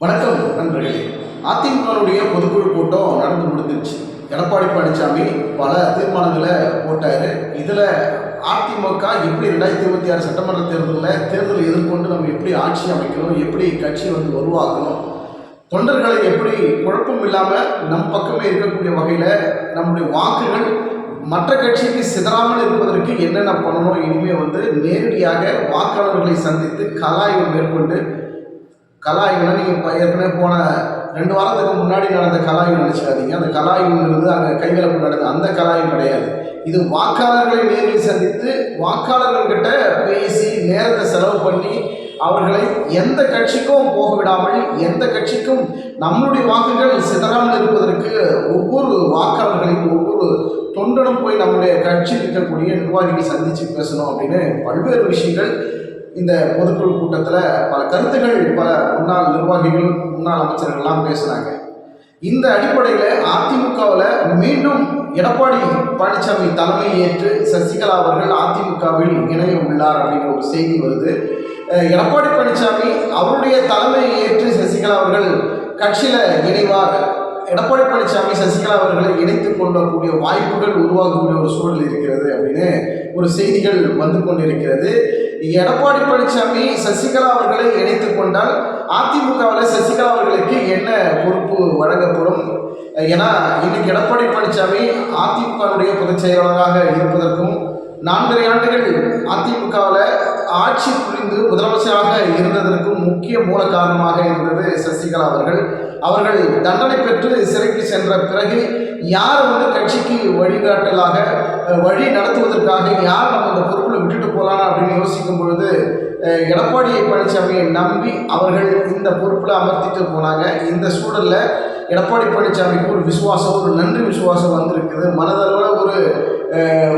வணக்கம் நண்பர்களே. அதிமுகவுடைய பொதுக்குழு கூட்டம் நடந்து முடிஞ்சிருச்சு. எடப்பாடி பழனிசாமி பல தீர்மானங்களை போட்டார். இதில் அதிமுக எப்படி ரெண்டாயிரத்தி இருபத்தி ஆறு சட்டமன்ற தேர்தலில் தேர்தலை எதிர்கொண்டு நம்ம எப்படி ஆட்சி அமைக்கணும் எப்படி கட்சி வந்து உருவாக்கணும் தொண்டர்களை எப்படி குழப்பம் இல்லாமல் நம் பக்கமே இருக்கக்கூடிய வகையில் நம்முடைய வாக்குகள் மற்ற கட்சிக்கு சிதறாமல் இருப்பதற்கு என்னென்ன பண்ணணும் இனிமேல் வந்து நேரடியாக வாக்காளர்களை சந்தித்து கலாய்வு மேற்கொண்டு கலாய்வுனா நீங்கள் ஏற்கனவே போன ரெண்டு வாரத்துக்கு முன்னாடி நடந்த கலாய்வு நினச்சிக்காதீங்க. அந்த கலாய்வுங்கிறது அங்கே கைகலப்பு நடந்த அந்த கலாய்வு கிடையாது. இது வாக்காளர்களை நேரில் சந்தித்து வாக்காளர்கள்கிட்ட பேசி நேரத்தை செலவு பண்ணி அவர்களை எந்த கட்சிக்கும் போக விடாமல் எந்த கட்சிக்கும் நம்மளுடைய வாக்குகள் சிதறாமல் இருப்பதற்கு ஒவ்வொரு வாக்காளர்களையும் ஒவ்வொரு தொண்டனும் போய் நம்முடைய கட்சியில் இருக்கக்கூடிய நிர்வாகிகள் சந்தித்து பேசணும் அப்படின்னு பல்வேறு விஷயங்கள் இந்த பொதுக்குழு கூட்டத்தில் பல கருத்துகள் பல முன்னாள் நிர்வாகிகள் முன்னாள் அமைச்சர்கள்லாம் பேசுனாங்க. இந்த அடிப்படையில் அதிமுகவில் மீண்டும் எடப்பாடி பழனிசாமி தலைமை ஏற்று சசிகலா அவர்கள் அதிமுகவில் இணைய உள்ளார் அப்படிங்கிற ஒரு செய்தி வருது. எடப்பாடி பழனிசாமி அவருடைய தலைமையை ஏற்று சசிகலா அவர்கள் கட்சியில் இணைவார். எடப்பாடி பழனிசாமி சசிகலா அவர்களை இணைத்துக் கொள்ளக்கூடிய வாய்ப்புகள் உருவாகக்கூடிய ஒரு சூழல் இருக்கிறது அப்படின்னு ஒரு செய்திகள் வந்து கொண்டிருக்கிறது. எடப்பாடி பழனிசாமி சசிகலா அவர்களை இணைத்து கொண்டால் அதிமுகவில் சசிகலா அவர்களுக்கு என்ன பொறுப்பு வழங்கப்படும்? ஏன்னா இன்னைக்கு எடப்பாடி பழனிசாமி அதிமுகவுடைய பொதுச் செயலாளராக இருப்பதற்கும் நான்கரை ஆண்டுகள் அதிமுகவில் ஆட்சி புரிந்து முதலமைச்சராக இருந்ததற்கும் முக்கிய மூல காரணமாக இருந்தது சசிகலா அவர்கள். அவர்கள் தண்டனை பெற்று சிறைக்கு சென்ற பிறகு யார் வந்து கட்சிக்கு வழிகாட்டலாக வழி நடத்துவதற்காக யார் நம்ம இந்த பொறுப்பு விட்டுட்டு போகலாம் அப்படின்னு யோசிக்கும் பொழுது அஹ், எடப்பாடி பழனிசாமியை நம்பி அவர்கள் இந்த பொறுப்பில் அமர்த்திட்டு போனாங்க. இந்த சூழலில் எடப்பாடி பழனிசாமிக்கு ஒரு விசுவாசம் ஒரு நன்றி விசுவாசம் வந்திருக்குது. மனதளவில் ஒரு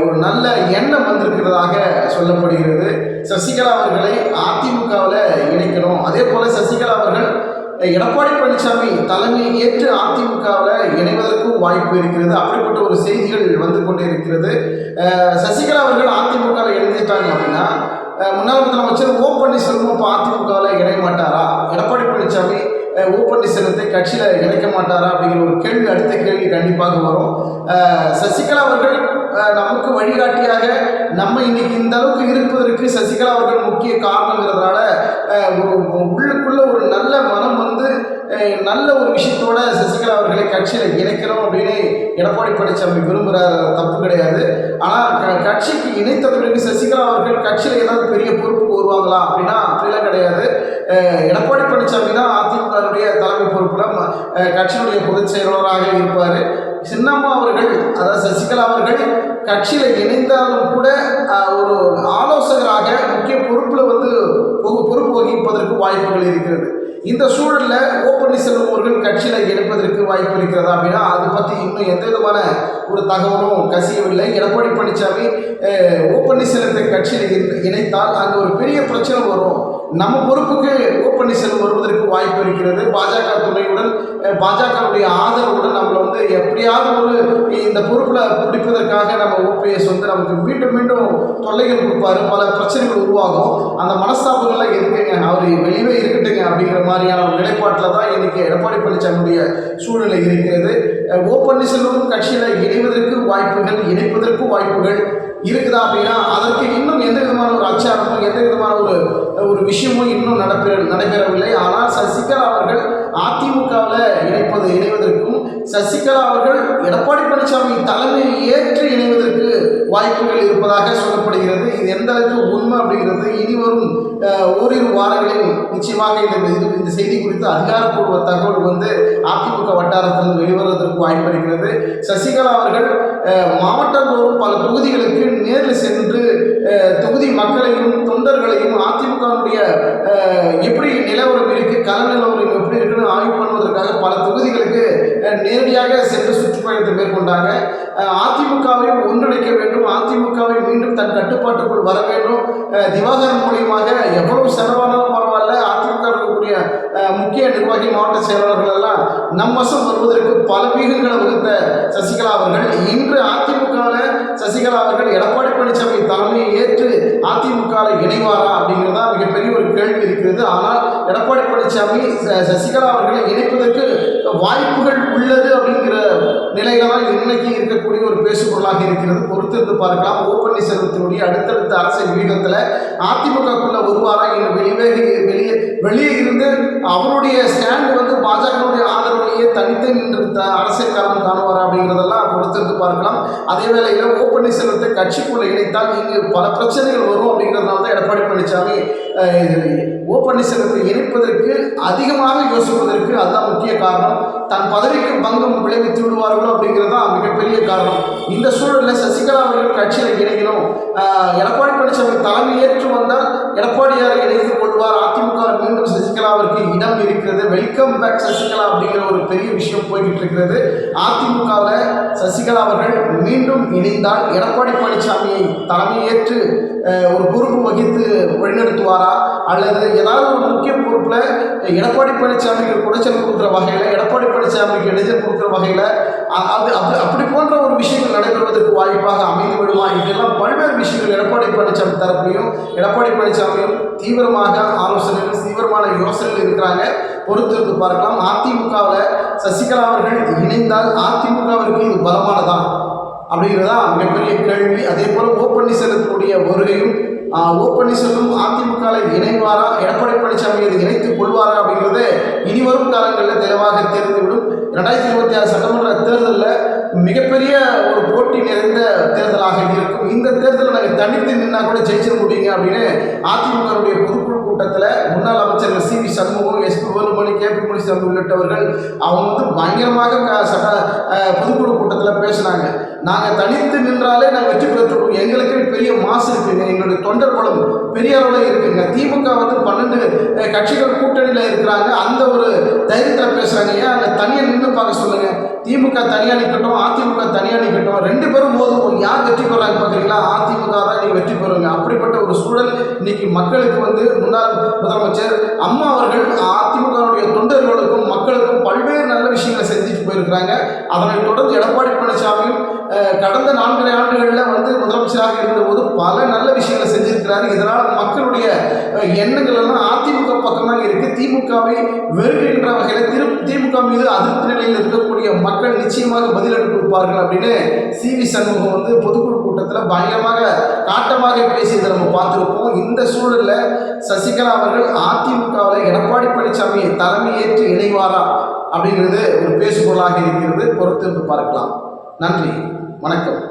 ஒரு நல்ல எண்ணம் வந்திருக்கிறதாக சொல்லப்படுகிறது. சசிகலா அவர்களை அதிமுகவில் இணைக்கணும். அதே போல் சசிகலா அவர்கள் எடப்பாடி பழனிசாமி தலைமை ஏற்று அதிமுகவில் இணைவதற்கும் வாய்ப்பு இருக்கிறது. அப்படிப்பட்ட ஒரு செய்திகள் வந்து கொண்டே இருக்கிறது. சசிகலா அவர்கள் அதிமுகவில் இணைந்துட்டாங்க அப்படின்னா முன்னாள் முதலமைச்சர் ஓ பன்னீர்செல்வம் இப்போ அதிமுகவில் இணைய மாட்டாரா? எடப்பாடி பழனிசாமி ஓ பன்னீர்செல்வத்தை கட்சியில் இணைக்க மாட்டாரா அப்படிங்கிற ஒரு கேள்வி அடுத்த கேள்வி கண்டிப்பாக வரும். சசிகலா அவர்கள் நமக்கு வழிகாட்டியாக நம்ம இன்னைக்கு இந்த அளவுக்கு இருப்பதற்கு சசிகலா அவர்கள் முக்கிய காரணங்கிறதுனால அஹ் ஒரு உள்ளுக்குள்ள ஒரு நல்ல மனம் வந்து நல்ல ஒரு விஷயத்தோட சசிகலா அவர்களை கட்சியில் இணைக்கிறோம் அப்படின்னு எடப்பாடி பழனிசாமி விரும்புகிற தப்பு கிடையாது. ஆனால் க- கட்சிக்கு இணைத்த பிறகு சசிகலா அவர்கள் கட்சியில் ஏதாவது பெரிய பொறுப்பு வருவாங்களா அப்படின்னா அப்படிலாம் கிடையாது. எடப்பாடி பழனிசாமி தான் அதிமுகவுடைய தலைமை பொறுப்பில் கட்சியினுடைய பொதுச் செயலாளராக இருப்பார். சின்னம்மா அவர்கள் அதாவது சசிகலா அவர்கள் கட்சியில் இணைந்தாலும் கூட ஒரு ஆலோசகராக முக்கிய பொறுப்பில் வந்து பொறுப்பு வகிப்பதற்கு வாய்ப்புகள் இருக்கிறது. இந்த சூழலில் ஓ பன்னீர்செல்வம் அவர்கள் கட்சியில் இணைப்பதற்கு வாய்ப்பு இருக்கிறதா அப்படின்னா அதை பற்றி இன்னும் எந்த விதமான ஒரு தகவலும் கசியவில்லை. எடப்பாடி பழனிசாமி அஹ், ஓ பன்னீர்செல்வத்தை கட்சியில் இணைத்தால் அங்கே ஒரு பெரிய பிரச்சனை வரும். நம்ம பொறுப்புக்கு ஓ பன்னீர்செல்வம் வருவதற்கு வாய்ப்பு இருக்கிறது. பாஜக துணையுடன் பாஜகவுடைய ஆதரவுடன் நம்மளை வந்து எப்படியாவது ஒரு இந்த பொறுப்பில் பிடிப்பதற்காக நம்ம ஓபிஎஸ் வந்து நமக்கு மீண்டும் மீண்டும் தொல்லைகள் கொடுப்பாரு. பல பிரச்சனைகள் உருவாகும். அந்த மனஸ்தாபங்கள்லாம் இருக்குங்க அவர் வெளியே இருக்கட்டுங்க அப்படிங்கிற மாதிரியான ஒரு நிலைப்பாட்டில் தான் இன்னைக்கு எடப்பாடி பழனிசாமியுடைய சூழ்நிலை இருக்கிறது. ஓ பன்னீர்செல்வமும் கட்சியில் இணைவதற்கு வாய்ப்புகள் இணைப்பதற்கும் வாய்ப்புகள் இருக்குதா அப்படின்னா அதற்கு இன்னும் எந்த விதமான ஒரு அச்சாரமும் எந்த விதமான ஒரு ஒரு விஷயமும் இன்னும் நடைபெற நடைபெறவில்லை. ஆனால் சசிகலா அவர்கள் அதிமுகவில் இணைப்பது இணைவதற்கும் சசிகலா அவர்கள் எடப்பாடி பழனிசாமி தலைமையை ஏற்று இணைவதற்கு வாய்ப்புகள் இருப்பதாக சொல்லப்படுகிறது. இது எந்த அளவுக்கு உண்மை அப்படிங்கிறது இனி வரும் ஓரிரு வாரங்களில் நிச்சயமாக இந்த இது இந்த செய்தி குறித்து அதிகாரப்பூர்வ தகவல் வந்து அதிமுக வட்டாரத்தில் வெளிவருவதற்கு வாய்ப்பு இருக்கிறது. சசிகலா அவர்கள் மாவட்டந்தோறும் பல தொகுதிகளுக்கு நேரில் சென்று தொகுதி மக்களையும் தொண்டர்களையும் அதிமுகவுடைய எப்படி நிலவரம் இருக்கு கள நிலவரம் எப்படி இருக்குன்னு ஆய்வு பண்ணுவதற்காக பல தொகுதிகளுக்கு நேரடியாக சென்று சுற்றுப்பயணத்தை மேற்கொண்டாங்க. அதிமுகவை ஒன்றிணைக்க வேண்டும். அதிமுகவை மீண்டும் தன் கட்டுப்பாட்டுக்குள் வர வேண்டும். திவாகரன் மூலியமாக எவ்வளவு செலவானாலும் பரவாயில்ல. அதிமுக இருக்கக்கூடிய முக்கிய நிர்வாகி மாவட்ட செயலாளர்கள் எல்லாம் நம் வசம் வருவதற்கு பல வீகங்களை வகுத்த சசிகலா அவர்கள். இன்று அதிமுகவில் சசிகலா அவர்கள் எடப்பாடி பழனிசாமி தலைமையை ஏற்று அதிமுகவில் இணைவாரா அப்படிங்கிறதா மிகப்பெரிய ஒரு கேள்வி இருக்கிறது. ஆனால் எடப்பாடி பழனிசாமி ச- சசிகலா அவர்களை இணைப்பதற்கு வாய்ப்புகள் நிலையில தான் இன்னைக்கு இருக்கக்கூடிய ஒரு பேசுபொருளாக இருக்கிறது. பொறுத்திருந்து பார்க்கலாம். ஓ பன்னீர்செல்வத்தினுடைய அடுத்தடுத்த அரசியல் வீகத்தில் அதிமுகக்குள்ள வருவாரா இல்லை வெளியே வெளியே வெளியே இருந்து அவருடைய ஸ்டாண்ட் வந்து பாஜகவுடைய ஆதரவுலேயே தனித்து நின்று த- அரசியல் காலம் காணுவாரா அப்படிங்கிறதெல்லாம் பொறுத்திருந்து பார்க்கலாம். அதே வேளையில் ஓ பன்னீர்செல்வத்தை கட்சிக்குள்ளே இணைத்தால் இங்கு பல பிரச்சனைகள் வரும் அப்படிங்கிறதுனால தான் எடப்பாடி பழனிசாமி ஓ பன்னீர்செல்வத்தை இணைப்பதற்கு அதிகமாக யோசிப்பதற்கு அதுதான் முக்கிய காரணம். தன் பதவிக்கு பங்கம் விளைவித்து விடுவார்களோ அப்படிங்கிறது தான் மிகப்பெரிய காரணம். இந்த சூழலில் சசிகலா அவர்கள் கட்சியில் இணைக்கணும் எடப்பாடி பழனிசாமி தலைமை ஏற்று வந்தால் எடப்பாடியாரை இணைந்து கொள்வார். அதிமுக மீண்டும் மீண்டும் சசிகலாவிற்கு இடம் இருக்கிறது. வெல்கம் பேக் சசிகலா அப்படிங்கிற ஒரு பெரிய விஷயம் போய்கிட்டு இருக்கிறது. அதிமுகவில் சசிகலா அவர்கள் மீண்டும் இணைந்தால் எடப்பாடி பழனிசாமியை தலைமையேற்று ஒரு பொறுப்பு வகித்து வழிநடத்துவாரா? அல்லது ஏதாவது ஒரு முக்கிய பொறுப்பில் எடப்பாடி பழனிசாமிக்கு குடைச்சல் கொடுக்குற வகையில் எடப்பாடி பழனிசாமிக்கு இடைச்சல் கொடுக்குற வகையில் அது அப்படி அப்படி போன்ற ஒரு விஷயங்கள் நடைபெறுவதற்கு வாய்ப்பாக அமைந்து விடுமா? இதெல்லாம் பல்வேறு விஷயங்கள் எடப்பாடி பழனிசாமி தரப்பையும் எடப்பாடி பழனிசாமியும் தீவிரமாக ஆலோசனைகள் தீவிரமான யோசனைகள் இருக்கிறாங்க. பொறுத்திருந்து பார்க்கலாம். அதிமுகவில் சசிகலா அவர்கள் இணைந்தால் அதிமுகவிற்கு இது பலமானதான் அப்படிங்கிறதா மிகப்பெரிய கேள்வி. அதே போல் ஓ பன்னீர்செல்வத்தினுடைய வருகையும் ஓ பன்னீர்செல்வம் அதிமுகவில் இணைவாரா எடப்பாடி பழனிசாமி இதை இணைத்துக் கொள்வாரா அப்படிங்கிறது இனி வரும் காலங்களில் தெளிவாக தெரிந்துவிடும். ரெண்டாயிரத்தி இருபத்தி ஆறு சட்டமன்ற தேர்தலில் மிகப்பெரிய ஒரு போட்டி நிறைந்த தேர்தலாக இருக்கும். இந்த தேர்தலில் நாங்கள் தனித்து நின்னா கூட ஜெயிச்சிட முடியுங்க அப்படின்னு அதிமுகவுடைய பொதுக்குழு கூட்டத்தில் முன்னாள் அமைச்சர்கள் C V Shanmugam S P Velumani K P Munisamy உள்ளிட்டவர்கள் அவங்க வந்து பயங்கரமாக க- சட்ட அஹ், பொதுக்குழு கூட்டத்தில் பேசினாங்க நாங்கள் தனித்து நின்றாலே நாங்கள் வெற்றி பெற்றுக்கோம் எங்களுக்கு பெரிய மாசு இருக்குங்க. எங்களுடைய தொண்டர் பலம் பெரிய அளவில் இருக்குங்க. திமுக வந்து பன்னெண்டு கட்சிகள் கூட்டணியில் இருக்கிறாங்க. அந்த ஒரு தைரியத்தில் பேசுகிறாங்க ஏன் அங்கே தனியாக நின்று பார்க்க சொல்லுங்கள் திமுக தனியாக நிற்கட்டும் அதிமுக தனியாக நிற்கட்டும் ரெண்டு பேரும் யார் வெற்றி பெறாங்க பார்க்குறீங்களா? அதிமுக தான் நீ வெற்றி பெறுங்க. அப்படிப்பட்ட ஒரு சூழல் இன்னைக்கு மக்களுக்கு வந்து முன்னாள் முதலமைச்சர் அம்மா அவர்கள் அதிமுகவுடைய தொண்டர்களுக்கும் மக்களுக்கும் பல்வேறு நல்ல விஷயங்களை செஞ்சுட்டு போயிருக்கிறாங்க. அதனை தொடர்ந்து எடப்பாடி பழனிசாமியும் கடந்த நான்கரை ஆண்டுகளில் வந்து முதலமைச்சராக இருந்தபோது பல நல்ல விஷயங்களை செஞ்சிருக்கிறாரு. இதனால் மக்களுடைய எண்ணங்கள் எல்லாம் அதிமுக பக்கமாக இருக்கு. திமுகவை வெறுக்கின்ற வகையில் திரு திமுக மீது அதிருப்தி நிலையில் இருக்கக்கூடிய மக்கள் நிச்சயமாக பதிலடி கொடுப்பார்கள் அப்படின்னு சி வி சண்முகம் வந்து பொதுக்குழு கூட்டத்தில் பயங்கரமாக காட்டமாக பேசியதை நம்ம பார்த்துருப்போம். இந்த சூழலில் சசிகலா அவர்கள் அதிமுகவில் எடப்பாடி பழனிசாமி தலைமையேற்று இணைவாரா அப்படிங்கிறது ஒரு பேசுபொருளாக இருக்கிறது. பொறுத்து பார்க்கலாம். நன்றி. வணக்கம்.